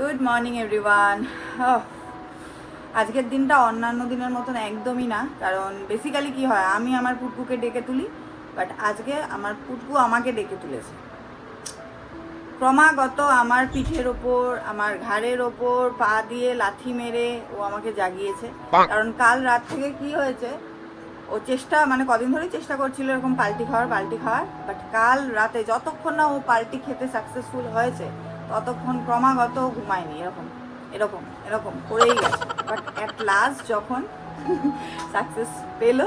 Good morning everyone আজকের দিনটা অন্যান্য দিনের মতন একদমই না কারণ বেসিক্যালি কি হয় আমি আমার পুটকুকে ডেকে তুলি বাট আজকে আমার পুটকু আমাকে ডেকে তুলেছে। ক্রমাগত আমার পিঠের ওপর আমার ঘাড়ের ওপর পা দিয়ে লাথি মেরে ও আমাকে জাগিয়েছে। কারণ কাল রাত থেকে কি হয়েছে ও চেষ্টা মানে কদিন ধরেই চেষ্টা করছিল এরকম পাল্টি খাওয়ার পাল্টি খাওয়ার বাট কাল রাতে যতক্ষণ না ও পাল্টি খেতে সাকসেসফুল হয়েছে ততক্ষণ ক্রমাগত ঘুমায়নি, এরকম এরকম এরকম করেই গেছে। বাট অ্যাট লাস্ট যখন সাকসেস পেল,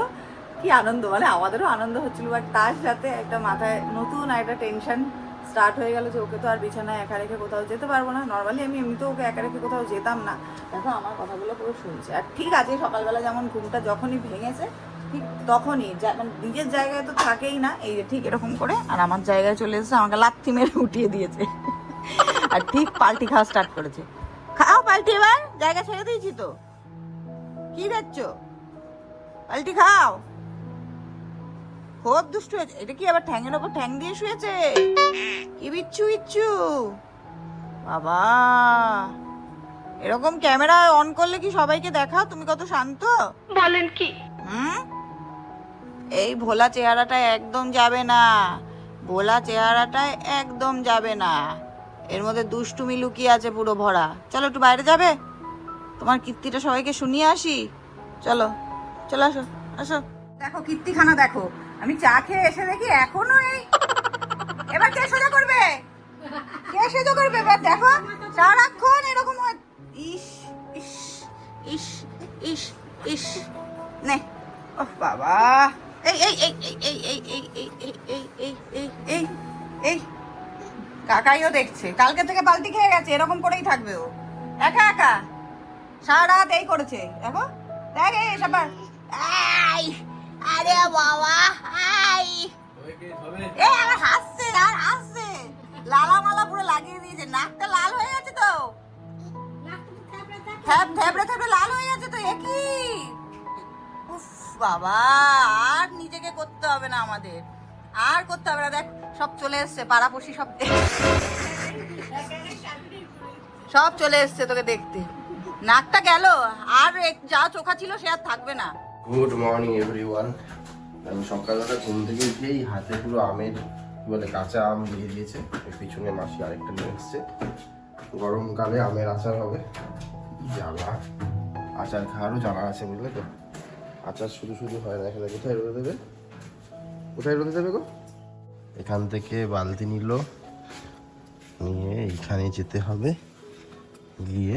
কি আনন্দ মানে আমাদেরও আনন্দ হচ্ছিল। বাট তার সাথে একটা মাথায় নতুন একটা টেনশন স্টার্ট হয়ে গেল যে ওকে তো আর বিছানায় একা রেখে কোথাও যেতে পারব না। নর্মালি আমি এমনিতেও ওকে একা রেখে কোথাও যেতাম না। দেখো, আমার কথাগুলো পুরো শুনছে। আর ঠিক আছে, সকালবেলা যেমন ঘুমটা যখনই ভেঙেছে, ঠিক তখনই মানে নিজের জায়গায় তো থাকেই না। এই যে ঠিক এরকম করে, আর আমার জায়গায় চলে এসেছে, আমাকে লাথি মেরে উঠিয়ে দিয়েছে। আর ঠিক পাল্টি খাওয়া স্টার্ট করেছে। খাও পাল্টি এবার জায়গা ছেড়ে দিয়েছি তো। কি দেখছ? পাল্টি খাও। খুব দুষ্টু হয়েছে। এটা কি আবার ঠ্যাংয়ের ওপর ঠ্যাং দিয়ে শুয়েছে? কি বিচ্ছু বিচ্ছু? বাবা। এরকম ক্যামেরা অন করলে কি সবাইকে দেখাও? তুমি কত শান্ত? বলেন কি? হুম? এই ভোলা চেহারাটা একদম যাবে না। ভোলা চেহারাটা একদম যাবে না। এর মধ্যে দুষ্টুমি লুকিয়ে আছে পুরো ভরা চলো একটু বাইরে যাবে তোমার কীর্তিটা সবাইকে শুনিয়ে আসি চলো চলো আসো আসো দেখো কীর্তিখানা দেখো আমি চা খেয়ে এসে দেখি এখনও এই এবার কে সোজা করবে কে সোজা করবে এবার দেখো সারাক্ষণ এরকম হয়। ইস ইস ইস ইস ইস নে ওহ বাবা এই এই এই এই এই এই এই এই এই এই এই এই কাকাইও দেখছে। কালকে থেকে বালতি খেয়ে গেছে, এরকম করেই থাকবে ও। একা একা? সারা রাত এই করেছে। দেখো, দেখ এই আই, আরে বাবা, আই। এ, আমার হাসছে, আর হাসছে। লালা মালা পুরো লাগিয়ে দিয়েছে। নাকটা লাল হয়ে গেছে তো। থ্যাপ থ্যাবড়ে থ্যাবড়ে লাল হয়ে গেছে তো একই উফ বাবা, আর নিজেকে করতে হবে না আমাদের। আর করতে হবে না। দেখ সব চলে এসছে, পাড়াপড়শি সব সব চলে এসছে তোকে দেখতে। নাকটা গেল, আর যা চোখা ছিল সে আর থাকবে না। গুড মর্নিং এভরিওয়ান আমি সকালবেলা ঘুম থেকে উঠেই হাতে পুরো আমের বলে, কাঁচা আম দিয়ে দিয়েছে। পিছনে মাসি আরেকটা নিয়ে এসছে। গরমকালে আমের আচার হবে। জ্বালা। আচার খাওয়ারও জানা আছে, বুঝলে তো? আচার শুধু শুধু হয় না, এখানে কোথায় রোদে দেবে? কোথায় রোদে দেবে গো? এখান থেকে বালতি নিল, নিয়ে এইখানে যেতে হবে। গিয়ে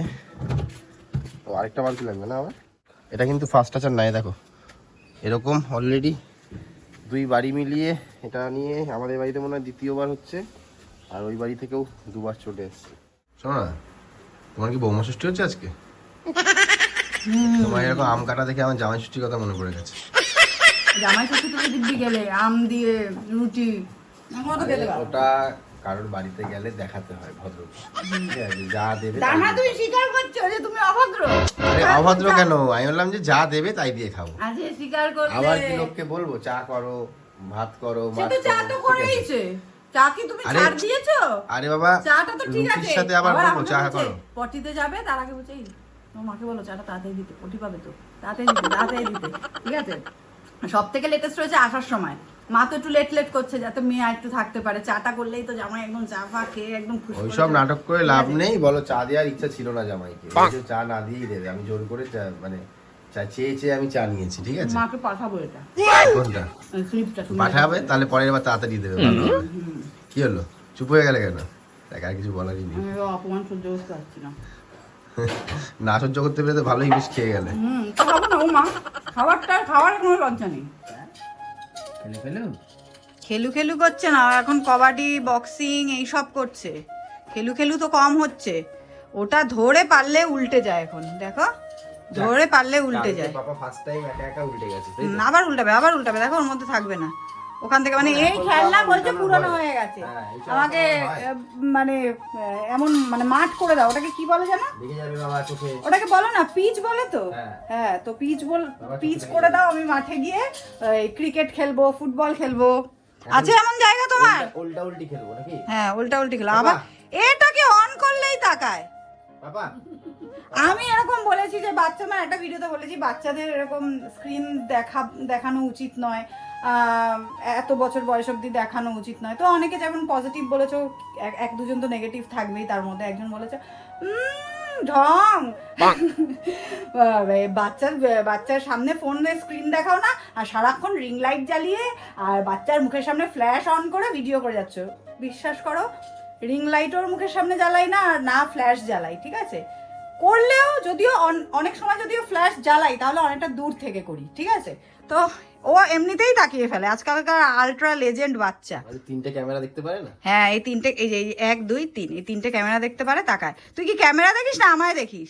আরেকটা বালতি লাগবে না আমার এটা কিন্তু ফার্স্ট আচার নাই, দেখো। এরকম অলরেডি দুই বাড়ি মিলিয়ে এটা নিয়ে আমাদের বাড়িতে মনে হয় দ্বিতীয়বার হচ্ছে, আর ওই বাড়ি থেকেও দুবার চলে এসছে। শোনো না, তোমার কি বৌমা ষষ্ঠী হচ্ছে আজকে? তোমার এরকম আম কাটা দেখে আমার জামাই ষষ্ঠীর কথা মনে পড়ে গেছে। জামাই ষষ্ঠী তুমি দিব্যি গেলে, আম দিয়ে রুটি। ওটা কারোর বাড়িতে গেলে দেখাতে হয় ভদ্র যা দেবে দানা তুমি স্বীকার করছ যে তুমি অভদ্র? আরে অভদ্র কেন? আমি বললাম যে যা দেবে তাই দিয়ে খাব আজকে স্বীকার করলে আবার কি লোককে বলব? চা করো ভাত করো মাছ চা করো, তো করেইছে। চা কি তুমি ছাড় দিয়েছ? আরে বাবা চাটা তো ঠিক আছে। সাথে আবার বলব চা করো। পটিতে যাবে তার আগে বলছে মাকে বলো চাটা তাড়াতাড়ি দিতে পটি পাবে তো। তাড়াতাড়ি দিতে তাড়াতাড়ি দিতে। ঠিক আছে? সব থেকে লেটেস্ট রয়েছে আসার সময়। মা তো একটু লেট লেট করছে যাতে মেয়ে আর একটু থাকতে পারে। চাটা করলেই তো জামাই একদম চা ফা খেয়ে একদম খুশি করে ওইসব যাবে। নাটক করে লাভ নেই বলো চা দেওয়ার ইচ্ছা ছিল না জামাইকে। যে চা না দিয়েই দেবে আমি জোর করে চা মানে চা চেয়ে চেয়ে আমি চা নিয়েছি ঠিক আছে? মাকে পাঠাবো এটা। কোনটা? স্লিপটা পাঠাবে তাহলে পরের বার তাড়াতাড়ি দেবে ভালো কি হলো? চুপ হয়ে গেলে কেন? দেখ আর কিছু বলারই নেই। অপমান সহ্য করতে পারছি না। না সহ্য করতে পেরে তো ভালোই বেশ খেয়ে গেলে। হুম তো খাব না ও মা খাবারটা খাওয়ার কোনো লজ্জা নেই। ফেলে? খেলু খেলু খেলু করছে না এখন কবাডি বক্সিং এইসব করছে। খেলু খেলু তো কম হচ্ছে। ওটা ধরে পারলে উল্টে যায় এখন দেখো। ধরে পারলে উল্টে যায়। বাবা ফার্স্ট টাইম একা একা উল্টে গেছে আবার উল্টাবে আবার উল্টাবে দেখো ওর মধ্যে থাকবে না। ওখান থেকে মানে এই খেলনা বলছে পুরনো হয়ে গেছে। হ্যাঁ, আমাকে মানে এমন মানে মাঠ করে দাও। ওটাকে কি বলে জানো? ওটাকে বলো না পিচ বলে তো। হ্যাঁ। হ্যাঁ তো পিচ বল পিচ করে দাও আমি মাঠে গিয়ে ক্রিকেট খেলব ফুটবল খেলব। আছে এমন জায়গা তোমার? উল্টা উল্টি খেলব নাকি? হ্যাঁ উল্টা উল্টি খেলো। বাবা। আবার এটাকে অন করলেই তাকায়। আমি এরকম বলেছি যে বাচ্চা মানে একটা ভিডিওতে বলেছি বাচ্চাদের এরকম স্ক্রিন দেখা দেখানো উচিত নয়। এত বছর বয়স অব্দি দেখানো উচিত নয়। তো অনেকে যেমন পজিটিভ বলেছ এক- দুজন তো নেগেটিভ থাকবেই তার মধ্যে। একজন বলেছে "উম, ঢং। বাচ্চার বাচ্চার সামনে ফোনে স্ক্রিন দেখাও না আর সারাক্ষণ রিং লাইট জ্বালিয়ে আর বাচ্চার মুখের সামনে ফ্ল্যাশ অন করে ভিডিও করে যাচ্ছ। বিশ্বাস করো? রিং লাইট ওর মুখের সামনে জ্বালাই না আর না ফ্ল্যাশ জ্বালাই ঠিক আছে? করলেও যদিও অন- অনেক সময় যদিও ফ্ল্যাশ জ্বালাই তাহলে অনেকটা দূর থেকে করি ঠিক আছে? তো ও এমনিতেই তাকিয়ে ফেলে আজকালকার আলট্রা লেজেন্ড বাচ্চা। তিনটে ক্যামেরা দেখতে পারে না? হ্যাঁ এই তিনটে এই যে এক দুই তিন এই তিনটে ক্যামেরা দেখতে পারে তাকায়। তুই কি ক্যামেরা দেখিস না আমায় দেখিস?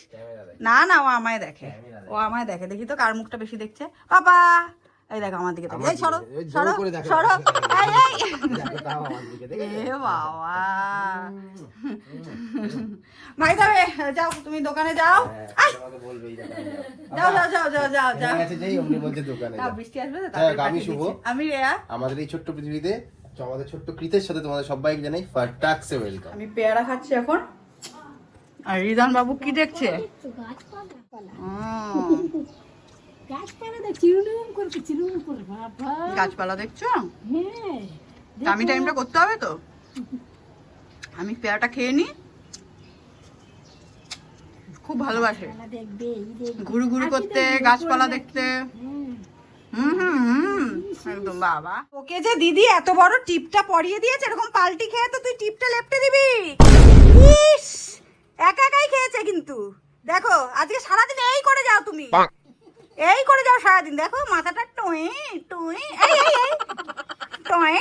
না না ও আমায় দেখে। ও আমায় দেখে দেখি তো কার মুখটা বেশি দেখছে। বাবা এই দেখো আমার দিকে এই সরো সরো সরো। এই এই। দেখো তাও আমার দিকে দেখে। এ বাবা। ভাই তবে যাও তুমি দোকানে যাও। হ্যাঁ, যাও যাও যাও। যাও যাও। বৃষ্টি আসবে হ্যাঁ, আমি শুভ। আমি রেয়া। আমাদের এই ছোট্ট পৃথিবীতে আমাদের ছোট্ট কৃতের সাথে তোমাদের সবাইকে জানাই ফাটাক্সে ওয়েলকাম আমি পেয়ারা খাচ্ছি এখন। আর রিদান বাবু কি দেখছে? গাছপালা করে বাবা। দেখছ? হ্যাঁ টামি টাইমটা করতে হবে তো? আমি পেয়ারাটা খেয়ে নি। খুব ভালোবাসে। ঘুরু ঘুরু করতে গাছপালা দেখতে। হুম। হুম হুম হুম। একদম বাবা। ওকে যে দিদি এত বড় টিপটা পরিয়ে দিয়েছে এরকম পাল্টি খেয়ে তো তুই টিপটা লেপটে দিবি? ইস! একা একাই খেয়েছে কিন্তু। দেখো আজকে সারাদিন এই করে যাও তুমি। এই করে যাও সারাদিন। দেখো মাথাটা টুই টুই এই এই এই টুই।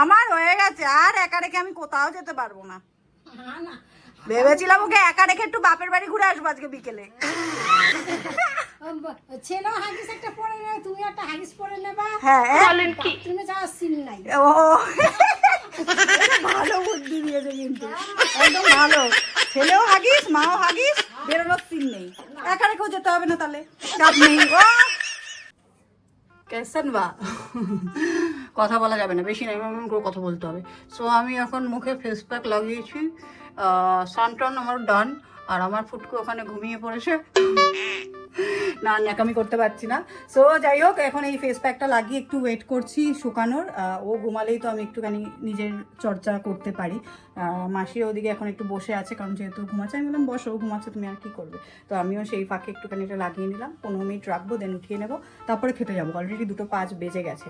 আমার হয়ে গেছে আর একা রেখে আমি কোথাও যেতে পারব না। হ্যাঁ ভেবেছিলাম ওকে একা রেখে একটু বাপের বাড়ি ঘুরে আসব আজকে বিকেলে। ছেলেও হাগিস একটা পরে নেবে তুমি একটা হাগিস পরে নেবা। হ্যাঁ তুমি যাওয়ার সিন নাই। ও। ভালো বুদ্ধি দিয়েছে কিন্তু। একদম ভালো। ছেলেও হাগিস মাও হাগিস বেরোনোর একা রেখেও যেতে হবে না তাহলে। চাপ নেই। বা। কথা বলা যাবে না, বেশি না, এমন করে কথা বলতে হবে। সো আমি এখন মুখে ফেস প্যাক লাগিয়েছি। সানটন আমার ডান আর আমার ফুটকু ওখানে ঘুমিয়ে পড়েছে। না, ন্যাকামি করতে পারছি না। সো যাই হোক, এখন এই ফেস প্যাকটা লাগিয়ে একটু ওয়েট করছি শুকানোর। ও ঘুমালেই তো আমি একটুখানি নিজের চর্চা করতে পারি। মাসি ওদিকে এখন একটু বসে আছে, কারণ যেহেতু ঘুমাচ্ছে, আমি বললাম, বসো, ঘুমাচ্ছে, তুমি আর কি করবে? তো আমিও সেই ফাঁকে একটুখানি এটা লাগিয়ে নিলাম। পনেরো মিনিট রাখব দেন উঠিয়ে নেব। তারপরে খেতে যাব। অলরেডি দুটো পাঁচ বেজে গেছে।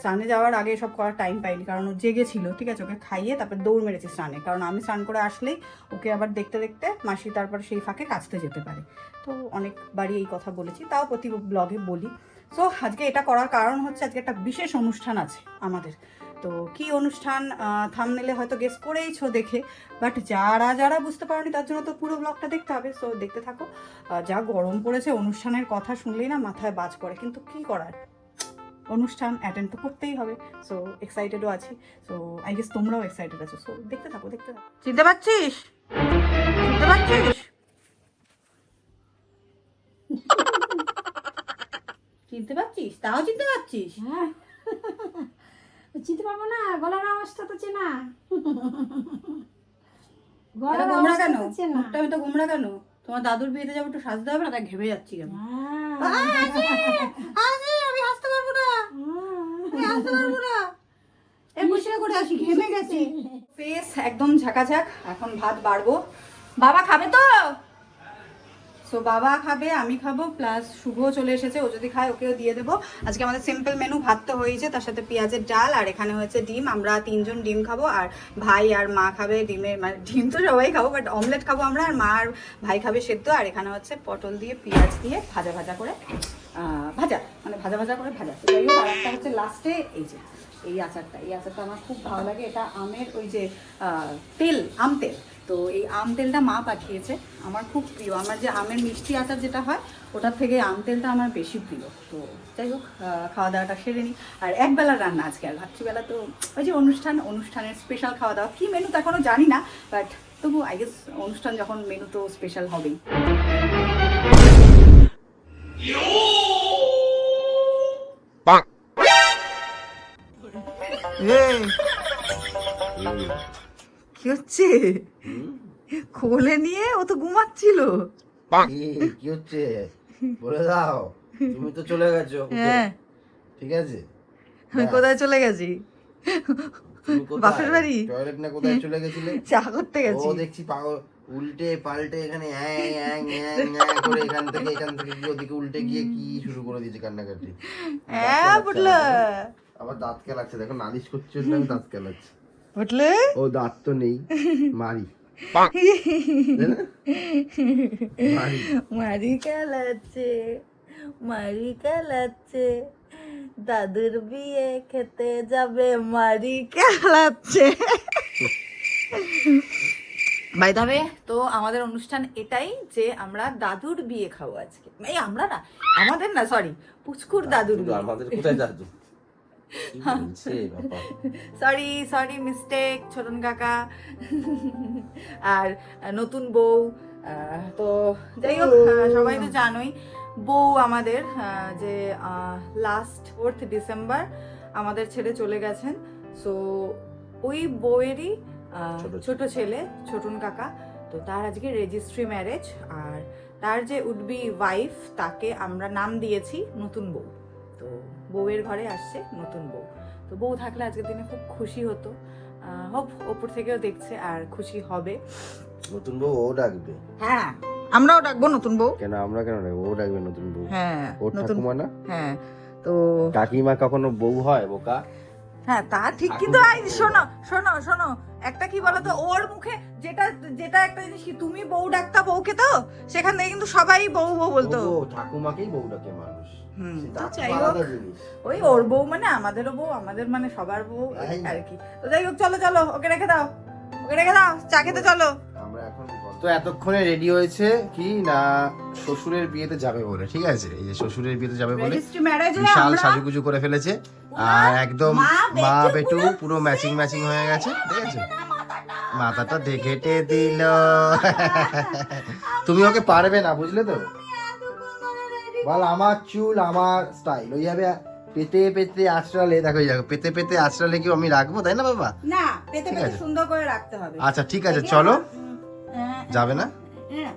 স্নানে যাওয়ার আগে সব করার টাইম পাইনি, কারণ ও জেগেছিল ঠিক আছে? ওকে খাইয়ে তারপর দৌড় মেরেছে স্নানে, কারণ আমি স্নান করে আসলেই ওকে আবার দেখতে দেখতে মাসি তারপর সেই ফাঁকে কাচতে যেতে পারে। তো অনেকবারই এই কথা বলেছি, তাও প্রতি ব্লগে বলি। সো আজকে এটা করার কারণ হচ্ছে আজকে একটা বিশেষ অনুষ্ঠান আছে আমাদের। তো কি অনুষ্ঠান থামনেলে হয়তো গেস করেইছো দেখে বাট যারা যারা বুঝতে পারোনি তার জন্য তো পুরো ব্লগটা দেখতে হবে। সো দেখতে থাকো। যা গরম পড়েছে অনুষ্ঠানের কথা শুনলেই না মাথায় বাজ পড়ে, কিন্তু কি করার? অনুষ্ঠান অ্যাটেন্ড তো করতেই হবে। সো এক্সাইটেডও আছি। সো আই গেস তোমরাও এক্সাইটেড আছো। সো দেখতে থাকো দেখতে থাকো। চিনতে পারছিস? চিনতে পারছিস? চিনতে পারছিস? তাও চিনতে পারছিস? হ্যাঁ। চিনতে পারব না গলার আওয়াজটা তো চেনা। গলার গোমরা কেন? মুখটা আমি তো গোমরা কেন? তোমার দাদুর বিয়েতে যাব একটু সাজতে হবে না? তাই ঘেমে যাচ্ছি কেন হ্যাঁ। আমি হাসতে পারব না আমি পারব না। বসে করে আসি ঘেমে গেছি। ফেস একদম ঝাঁকাঝাক, এখন ভাত বাড়বো। বাবা খাবে তো? সো বাবা খাবে, আমি খাব প্লাস শুভ চলে এসেছে, ও যদি খায়, ওকেও দিয়ে দেবো। আজকে আমাদের সিম্পল মেনু ভাত তো হয়েছে তার সাথে পেঁয়াজের ডাল, আর এখানে হয়েছে ডিম। আমরা তিনজন ডিম খাব, আর ভাই আর মা খাবে ডিমের মানে ডিম তো সবাই খাব বাট অমলেট খাব আমরা, আর মা আর ভাই খাবে সেদ্ধ। আর এখানে হচ্ছে পটল দিয়ে, পেঁয়াজ দিয়ে ভাজা ভাজা করে ভাজা মানে ভাজা ভাজা করে ভাজা। তো যাই হোক, আর একটা হচ্ছে লাস্টে এই যে, এই আচারটা এই আচারটা আমার খুব ভালো লাগে। এটা আমের ওই যে তেল, আম তেল। তো এই আম তেলটা মা পাঠিয়েছে, আমার খুব প্রিয়। আমার যে আমের মিষ্টি আচার যেটা হয়, ওটার থেকে আম তেলটা আমার বেশি প্রিয়। তো যাই হোক খাওয়া দাওয়াটা সেরে নিই আর একবেলা রান্না আজকে, আর রাত্রিবেলা তো ওই যে অনুষ্ঠান, অনুষ্ঠানের স্পেশাল খাওয়া দাওয়া কী মেনু তো এখনও জানি না বাট তবু আই গেস অনুষ্ঠান যখন মেনু তো স্পেশাল হবেই। কি হচ্ছে? কোলে নিয়ে ও তো ঘুমাচ্ছিল। কি কি হচ্ছে? বলে দাও। তুমি তো চলে গেছো হ্যাঁ। ঠিক আছে? আমি কোথায় চলে গেছি? বাপের বাড়ি? টয়লেট না কোথায় চলে গেছিলে? চা করতে গেছি। ও দেখছি পাগল উল্টে পাল্টে এখানে অ্যাং, অ্যাং, অ্যাং, অ্যাং করে এখান থেকে এখান থেকে গিয়ে ওদিকে উল্টে গিয়ে কি শুরু করে দিয়েছে কান্নাকাটি? হ্যাঁ বুটলে আবার দাঁত কেলাচ্ছে দেখো নালিশ করছে আমি দাঁত কেলাচ্ছে। বুটলে ও দাঁত তো নেই মারি। মারি। খেলাচ্ছে মারি খেলাচ্ছে দাদুর বিয়ে খেতে যাবে মারি খেলাচ্ছে বাই দাবে তো আমাদের অনুষ্ঠান এটাই যে আমরা দাদুর বিয়ে খাব আজকে। এই আমরা না আমাদের না সরি পুচকুর দাদুর বিয়ে। আমাদের কোথায় দাদু? সরি সরি মিস্টেক ছোটন কাকা। আর নতুন বউ তো যাই হোক সবাই তো জানোই বউ আমাদের যে লাস্ট ফোর্থ ডিসেম্বর আমাদের ছেড়ে চলে গেছেন। সো ওই বউয়েরই ছোট ছেলে। ছোট ছেলে ছোটন কাকা। তো তার আজকে রেজিস্ট্রি ম্যারেজ আর তার যে উডবি ওয়াইফ তাকে আমরা নাম দিয়েছি নতুন বউ। তো বউয়ের ঘরে আসছে নতুন বউ। তো বউ থাকলে আজকের দিনে খুব খুশি হতো। হোপ ওপর থেকেও দেখছে আর খুশি হবে। নতুন বউ ও ডাকবে? হ্যাঁ আমরাও ডাকবো নতুন বউ। কেন আমরা কেন ডাকবো? ও ডাকবে নতুন বউ? হ্যাঁ ওর ঠাকুমা না? হ্যাঁ তো কাকিমা কখনো বউ হয় বোকা? হ্যাঁ তা ঠিক কিন্তু আই শোনো শোনো শোনো একটা কি বলতো ওর মুখে যেটা যেটা একটা জিনিস কি তুমি বউ ডাকতা বউকে তো? সেখান থেকে কিন্তু সবাই বউ বউ বলতো। ঠাকুমাকেই বউ ডাকে মানুষ। তো যাই হোক। ওই ওর বউ মানে আমাদেরও বউ আমাদের মানে সবার বউ আর কি। তো যাই হোক চলো চলো ওকে রেখে দাও ওকে রেখে দাও চা খেতে চলো। আমরা এখন তো এতক্ষণে রেডি হয়েছে কি না শ্বশুরের বিয়েতে যাবে বলে ঠিক আছে? এই যে শ্বশুরের বিয়েতে যাবে বলে বিশাল সাজুগুজু করে ফেলেছে। আর একদম মা, বেটু বেটু পুরো ম্যাচিং ম্যাচিং হয়ে গেছে ঠিক আছে? মাথাটা। দেখেটে দিল। তুমি ওকে পারবে না বুঝলে তো? বল আমার চুল আমার স্টাইল ওই যাবে পেতে পেতে আঁচড়ালে দেখো দেখো পেতে পেতে আঁচড়ালে কি আমি রাখব তাই না বাবা? না পেতে পেতে সুন্দর করে রাখতে হবে। আচ্ছা ঠিক আছে চলো। হ্যাঁ, যাবে না? হ্যাঁ,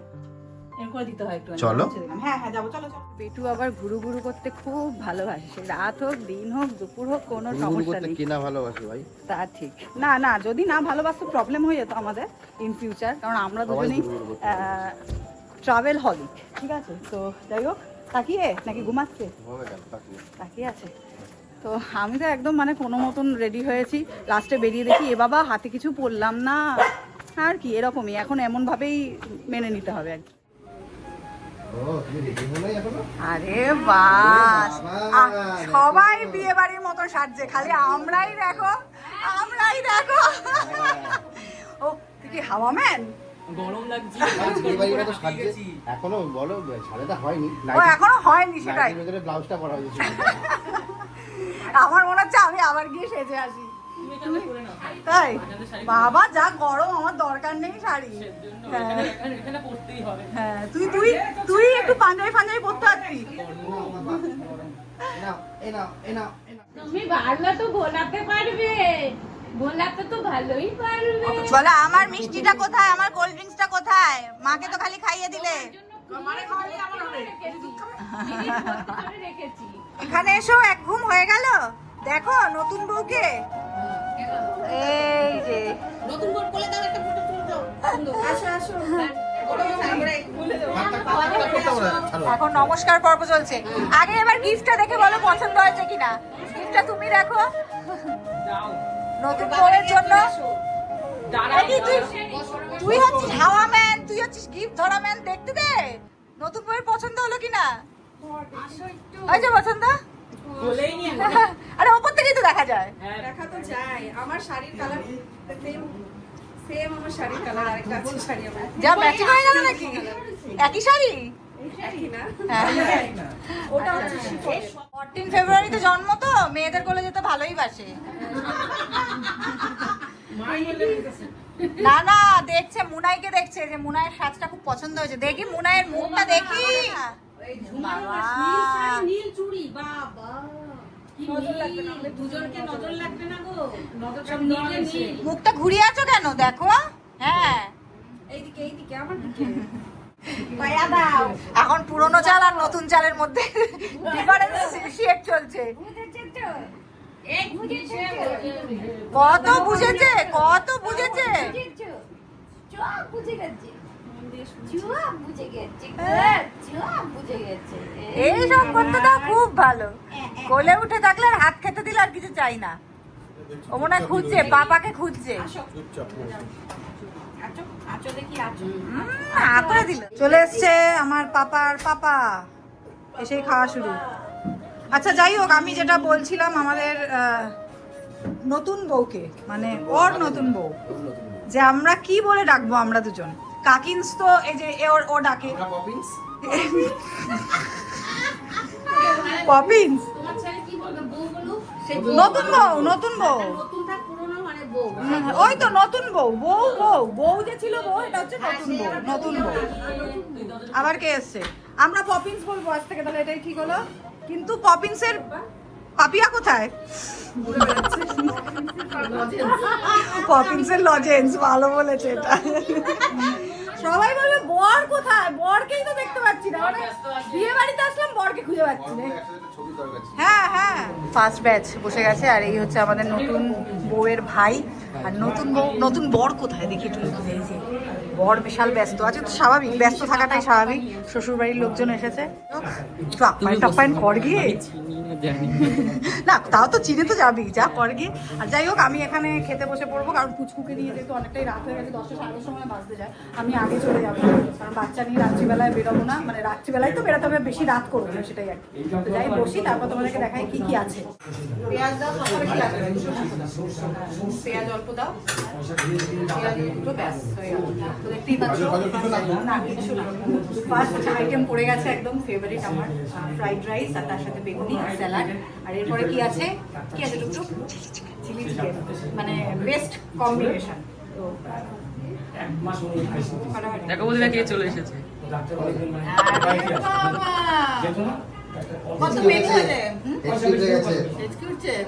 এরকম করে দিতে হয় একটু চলো। হ্যাঁ হ্যাঁ যাব চলো চলো। পেটু আবার ঘুরু ঘুরু করতে খুব ভালোবাসে। রাত হোক দিন হোক দুপুর হোক কোনো গুরু সমস্যা নেই। কেনা ভালোবাসে ভাই? তা ঠিক। না না যদি না ভালোবাসতো প্রবলেম হয়ে যেত আমাদের ইন ফিউচার কারণ আমরা দুজনেই ট্রাভেল হলিক ঠিক আছে? তো যাই হোক তাকিয়ে নাকি ঘুমাচ্ছে? তাকিয়ে। আছে। তো আমি তো একদম মানে কোনো মতন রেডি হয়েছি। লাস্টে বেরিয়ে দেখি এ বাবা হাতে কিছু পরলাম না। আর কি এরকমই। এখন এমনভাবেই মেনে নিতে হবে আর কি। আরে বাস সবাই বিয়ে বাড়ির মতো সাজছে। খালি আমরাই দেখো আমরাই দেখো। ও তুই কি হাওয়া এখনও বলো সাজাটা হয়নি। এখনও হয়নি সেটাই। ব্লাউজটা পরা হয়েছে। আমার মনে হচ্ছে আমি আবার গিয়ে সেজে আসি। তাই? বাবা যা গরম আমার দরকার নেই শাড়ি। হ্যাঁ। হ্যাঁ তুই তুই তুই একটু পাঞ্জাবি ফাঞ্জাবি পরতে পারতি। তুমি ভালো তো গোলাতে পারবে। গোলাতে তো ভালোই পারবে। বলে আমার মিষ্টিটা কোথায়? আমার কোল্ড ড্রিঙ্কসটা কোথায়? মাকে তো খালি খাইয়ে দিলে। এখানে এসো এক ঘুম হয়ে গেল। দেখো নতুন বউকে। এই যে। নতুন বোর্ড বলে দাও একটা ফটো তুলে দাও। আসো আসো। এখন নমস্কার পর্ব চলছে। আগে এবার গিফটটা দেখে বলো পছন্দ হয়েছে কিনা। গিফটটা তুমি দেখো। নতুন বউয়ের জন্য। তুই তুই হচ্ছিস হাওয়া ম্যান তুই হচ্ছিস গিফট ধরা ম্যান দেখতে দে। নতুন বউয়ের পছন্দ হলো কিনা? হয়েছে পছন্দ। আরে ওপর থেকেই তো দেখা যায়। দেখা তো যায়। আমার শাড়ির কালার সেম সেম আমার শাড়ির কালার আরেকটা আছে শাড়ি আমার। যা ম্যাচিং হয়ে গেল নাকি? একই শাড়ি? হ্যাঁ। ওটা হচ্ছে শিফন ফোরটিন ফেব্রুয়ারিতে জন্ম তো? মেয়েদের কোলে যেতে ভালোই বাসে। না না দেখছে মুনাইকে দেখছে যে মুনাইয়ের সাজটা খুব পছন্দ হয়েছে। দেখি মুনাইয়ের মুখটা দেখি। বাবা। নীল চুড়ি বাবা। কি নজর লাগবে না দুজনকে নজর লাগবে। না গো। নজর সব নীলে নীল। মুখটা ঘুরিয়ে আছো কেন? দেখো হ্যাঁ। এইদিকে দিকে এই দিকে। আমার এখন পুরনো চাল আর নতুন চালের মধ্যে ডিফারেন্স শেক চলছে। কত বুঝেছে কত বুঝেছে বুঝেছ। চুয়া বুঝে গেছে। চুয়া বুঝে গেছে। চুয়া বুঝে গেছে। এই সম্পর্কটা খুব ভালো। কোলে উঠে থাকলে আর হাত খেতে দিলে আর কিছু চাই না। ও মনে হয় খুঁজছে পাপাকে খুঁজছে আচো আচো দেখি আচো আ করে দিল চলে এসছে আমার পাপার পাপা। এসেই খাওয়া শুরু। আচ্ছা যাই হোক আমি যেটা বলছিলাম আমাদের নতুন বউকে মানে ওর নতুন বউ যে আমরা কি বলে ডাকবো আমরা দুজন? কাকিন্স তো এই যে এ ওর ও ডাকে। পপিন্স? নতুন বউ নতুন বউ। মানে বউ। ওই তো নতুন বউ বউ বউ বউ যে ছিল বউ এটা হচ্ছে নতুন বউ নতুন বউ। আবার কে এসছে? আমরা পপিন্স বলব আজ থেকে তাহলে এটাই ঠিক হলো। কিন্তু পপিন্সের পাপিয়া কোথায়? পপিন্সের লজেন্স ভালো বলেছে এটা। সবাই বলবে বর কোথায়? বরকেই তো দেখতে পাচ্ছি না। মানে বিয়ে বাড়িতে আসলাম বরকে খুঁজে পাচ্ছি না। হ্যাঁ হ্যাঁ। ফার্স্ট ব্যাচ বসে গেছে আর এই হচ্ছে আমাদের নতুন বউয়ের ভাই। আর নতুন বউ নতুন বর কোথায়? দেখি একটু। বর বিশাল ব্যস্ত আছে, তো স্বাভাবিক, ব্যস্ত থাকাটাই স্বাভাবিক। শ্বশুর বাড়ির লোকজন এসেছে। একটু আপ্যায়ন টাপ্যায়ন কর গিয়ে। না, তাও তো চিনে তো যাবি, যা কর গিয়ে। আর যাই হোক, আমি এখানে খেতে বসে পড়ব, কারণ পুচকুকে নিয়ে যেহেতু অনেকটাই রাত হয়ে গেছে, দশটা সাড়ে দশটার সময় বাজতে যায়। আমি আগে চলে যাব, কারণ বাচ্চা নিয়ে রাত্রিবেলায় বেরোবো না। মানে রাত্রিবেলায় তো বেরোতে হবে, বেশি রাত করব না, সেটাই আর কি। তো যাই, বসি, তারপর তোমাদেরকে দেখাই কি কি আছে। পেঁয়াজ দাও পেঁয়াজ অল্প দাও। দুটো ব্যাস, হয়ে গেল। তো দেখতেই পাচ্ছ না কিছু না। ফার্স্ট আইটেম পড়ে গেছে একদম ফেভারিট আমার ফ্রাইড রাইস আর তার সাথে বেগুনি আর স্যালাড আর এরপরে কি আছে? কি আছে টুকটুক? চিলি চিকেন মানে বেস্ট কম্বিনেশন তো দেখো বলবে কে চলে এসেছে! কত?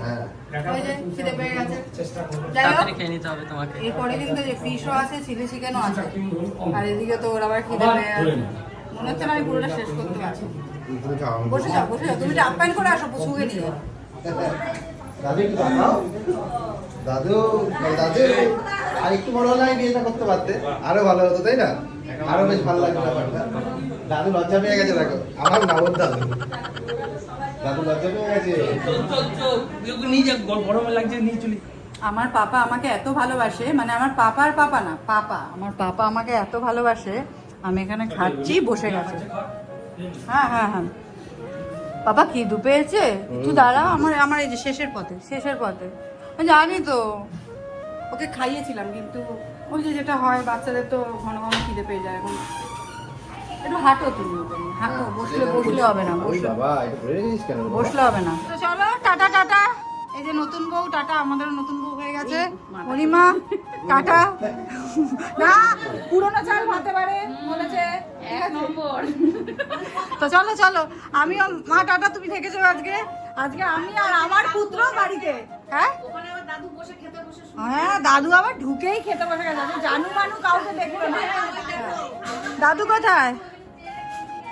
হ্যাঁ এরপরে কিন্তু ফিশও আছে চিলি চিকেনও আছে। আর এদিকে তো ওর আবার খিদে পেয়ে মনে হচ্ছে না আমি পুরোটা শেষ করতে পারছি। তুমি খাও বসে যাও বসে যাও। তুমি আপ্যায়ন করে আসো নিয়ে দাদু দাদু দাদু আর একটু বড় হলে বিয়েটা করতে পারতে। আরও ভালো হতো তাই না? আরও বেশ ভালো লাগতো ব্যাপারটা। দাদু লজ্জা পেয়ে গেছে দেখো। আমার না ওর দাদু। দাদু লজ্জা পেয়ে গেছে। গরমে লাগছে নিয়ে চলি। আমার পাপা আমাকে এত ভালোবাসে মানে আমার পাপার পাপা না পাপা। আমার পাপা আমাকে এত ভালোবাসে আমি এখানে খাচ্ছি বসে গেছে। হ্যাঁ হ্যাঁ হ্যাঁ। বাবা কি দু পেয়েছে? একটু দাঁড়াও আমার আমার এই যে শেষের পথে শেষের পথে। আমি জানি তো। ওকে খাইয়েছিলাম কিন্তু ওই যে যেটা হয় বাচ্চাদের তো ঘন ঘন খিদে পেয়ে যায় এখন। একটু হাঁটো তুমি হাঁটো বসলে বসলে হবে না ওই বসলে হবে না। তো চলো টাটা টাটা। এই যে নতুন বউ টাটা আমাদের নতুন বউ হয়ে গেছে। অনিমা টাটা। না পুরোনো চাল ভাতে পারে বলেছে। এক নম্বর। তো চলো চলো। আমিও মা টাটা তুমি থেকে যাও আজকে। আজকে আমি আর আমার পুত্র বাড়িতে। হ্যাঁ? হ্যাঁ দাদু আবার ঢুকেই খেতে বসে গেছে। জানু মানু কাউকে দেখল না। হ্যাঁ। দাদু কোথায়?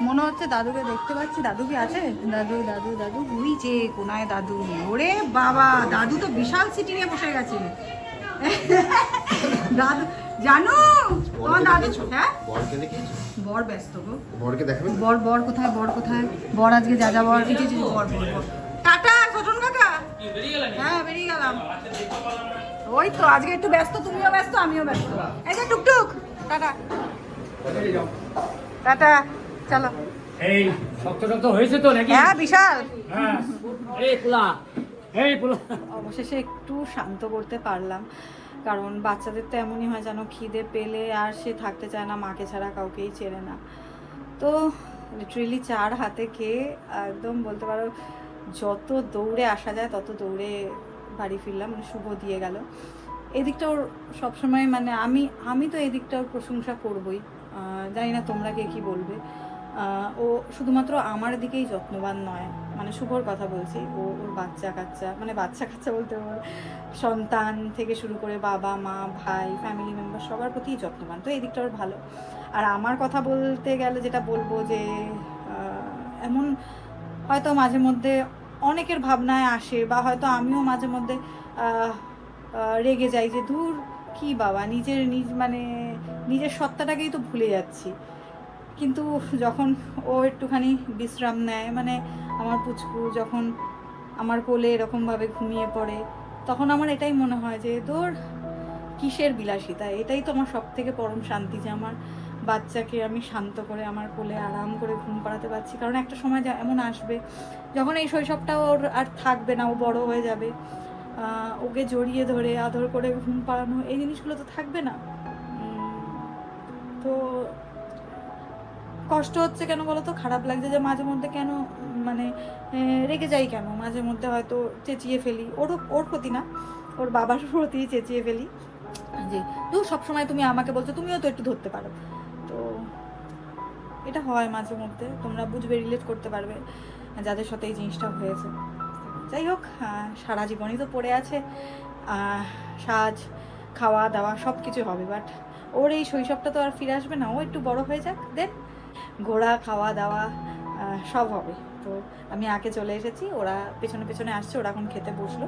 মনে হচ্ছে দাদুকে দেখতে পাচ্ছি। দাদু কি আছে? দাদু দাদু দাদু। ওই যে কোনায় দাদু। ওরে বাবা দাদু তো বিশাল সিটিং এ বসে গেছে। দাদু জানো তোমার দাদু হ্যাঁ? বর ব্যস্ত গো। বরকে দেখাবে বর বর কোথায় বর কোথায়? বর আজকে যা যা বর এই যে, বর বর বর। টাটা ছোটন কাকা। হ্যাঁ বেরিয়ে গেলাম। ওই তো আজকে একটু ব্যস্ত তুমিও ব্যস্ত আমিও ব্যস্ত। এই যে টুকটুক। টাটা। টাটা। চলো। এই শক্ত শক্ত হয়েছে তো নাকি? হ্যাঁ বিশাল। হ্যাঁ এই পোলা এই পোলা। অবশেষে একটু শান্ত করতে পারলাম কারণ বাচ্চাদের তো এমনই হয় যেন খিদে পেলে আর সে থাকতে চায় না মাকে ছাড়া কাউকেই চেনে না। তো লিটারেলি চার হাতে খেয়ে একদম বলতে পারো যত দৌড়ে আসা যায় তত দৌড়ে বাড়ি ফিরলাম মানে শুভ দিয়ে গেল। এদিকটা ওর সবসময় মানে আমি আমি তো এদিকটা ওর প্রশংসা করবই। জানি না তোমরা কে কী বলবে। ও শুধুমাত্র আমার দিকেই যত্নবান নয়। মানে শুভর কথা বলছি। ও ওর বাচ্চা কাচ্চা মানে বাচ্চা কাচ্চা বলতে ওর সন্তান থেকে শুরু করে বাবা, মা, ভাই ফ্যামিলি মেম্বার সবার প্রতিই যত্নবান। তো এই দিকটা ওর ভালো। আর আমার কথা বলতে গেলে যেটা বলব যে এমন হয়তো মাঝে মধ্যে অনেকের ভাবনায় আসে বা হয়তো আমিও মাঝে মধ্যে রেগে যাই যে, দূর কি বাবা, নিজের নিজ মানে নিজের সত্তাটাকেই তো ভুলে যাচ্ছি। কিন্তু যখন ও একটুখানি বিশ্রাম নেয় মানে আমার পুচকু যখন আমার কোলে এরকমভাবে ঘুমিয়ে পড়ে, তখন আমার এটাই মনে হয় যে, তোর কিসের বিলাসিতা? এটাই তো আমার সব থেকে পরম শান্তি যে আমার বাচ্চাকে আমি শান্ত করে আমার কোলে আরাম করে ঘুম পাড়াতে পারছি। কারণ একটা সময় এমন আসবে, যখন এই শৈশবটা ওর আর থাকবে না, ও বড় হয়ে যাবে ওকে জড়িয়ে ধরে, আদর করে ঘুম পাড়ানো, এই জিনিসগুলো তো থাকবে না। তো কষ্ট হচ্ছে কেন বলো তো? খারাপ লাগছে যে মাঝে মধ্যে কেন মানে রেগে যাই কেন? মাঝে মধ্যে হয়তো চেঁচিয়ে ফেলি। ওর ওর প্রতি না। ওর বাবার প্রতি চেঁচিয়ে ফেলি। যে, তো সবসময় তুমি আমাকে বলছো, তুমিও তো একটু ধরতে পারো। তো এটা হয় মাঝে মধ্যে। তোমরা বুঝবে রিলেট করতে পারবে, যাদের সাথে এই জিনিসটা হয়েছে। যাই হোক সারা জীবনই তো পড়ে আছে। সাজ খাওয়া দাওয়া সব কিছু হবে বাট ওর এই শৈশবটা তো আর ফিরে আসবে না। ও একটু বড় হয়ে যাক দেন ঘোরা, খাওয়া দাওয়া সব হবে। তো আমি আগে চলে এসেছি, ওরা পেছনে পেছনে আসছে, ওরা এখন খেতে বসল।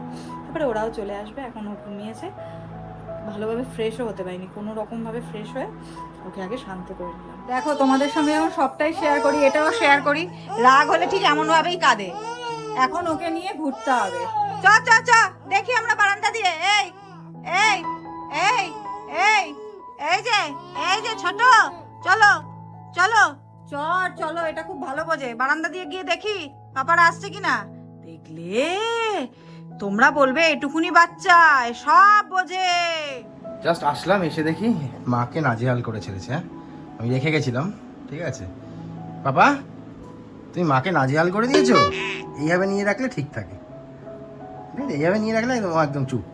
তারপরে ওরাও চলে আসবে, এখন ও ঘুমিয়েছে। ভালোভাবে ফ্রেশও হতে পারিনি, কোনো রকমভাবে ফ্রেশ হয়ে ওকে আগে শান্ত করে নিলাম। দেখো, তোমাদের সঙ্গে এখন সবটাই শেয়ার করি, এটাও শেয়ার করি। রাগ হলে ঠিক এমনভাবেই কাঁদে। এখন ওকে নিয়ে ঘুরতে হবে। চ চ চ, দেখি আমরা বারান্দা দিয়ে। এই এই এই এই এই যে এই যে ছোট, চলো চলো। চল, চলো, এটা খুব ভালো বোঝে। বারান্দা দিয়ে গিয়ে দেখি, পাপারা আসছে কিনা? দেখলে? তোমরা বলবে, এটুকুনি বাচ্চা সব বোঝে। জাস্ট আসলাম, এসে দেখি মাকে নাজেহাল করে ছেড়েছে হ্যাঁ? আমি রেখে গেছিলাম, ঠিক আছে? বাবা তুমি মাকে নাজেহাল করে দিয়েছ? এইভাবে নিয়ে রাখলে ঠিক থাকে? এইভাবে নিয়ে রাখলে একদম চুপ।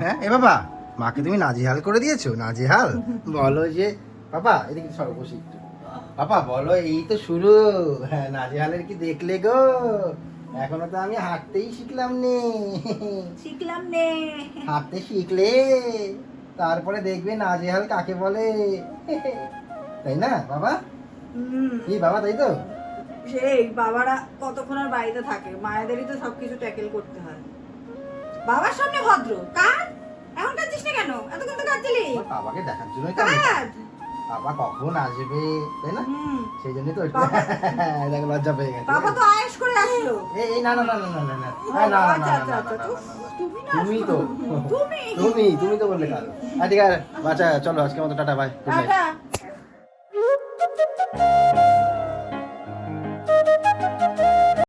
হ্যাঁ? এ বাবা, মাকে তুমি নাজেহাল করে দিয়েছ? নাজেহাল? বলো যে বাবা এদিকে সরো বাবা বলো এই তো শুরু। হ্যাঁ নাজেহালের কি দেখলে গো? এখনও তো আমি হাঁটতেই শিখলাম নে। শিখলাম নে। হাঁটতে শিখলে তারপরে দেখবে নাজেহাল কাকে বলে। তাই না বাবা? কি বাবা তাই তো? সেই বাবারা কতক্ষণ আর বাড়িতে থাকে? মায়েদেরই তো সবকিছু ট্যাকেল করতে হয়। বাবার সামনে ভদ্র। কার? এখন কাঁদছিস না কেন? এতক্ষণ তো কাঁদছিলি। বাবাকে দেখার জন্যই কাঁদ বাবা কখন আসবে তাই না সেই জন্যই তো দেখো লজ্জা পেয়ে গেছে বাবা তো আয়েশ করে আসলো এই না না না না না না না না তুমি তো তুমি তুমি তো বললে কাল আচ্ছা ঠিক আছে বাচ্চা চলো আজকে মতো টাটা বাই টাটা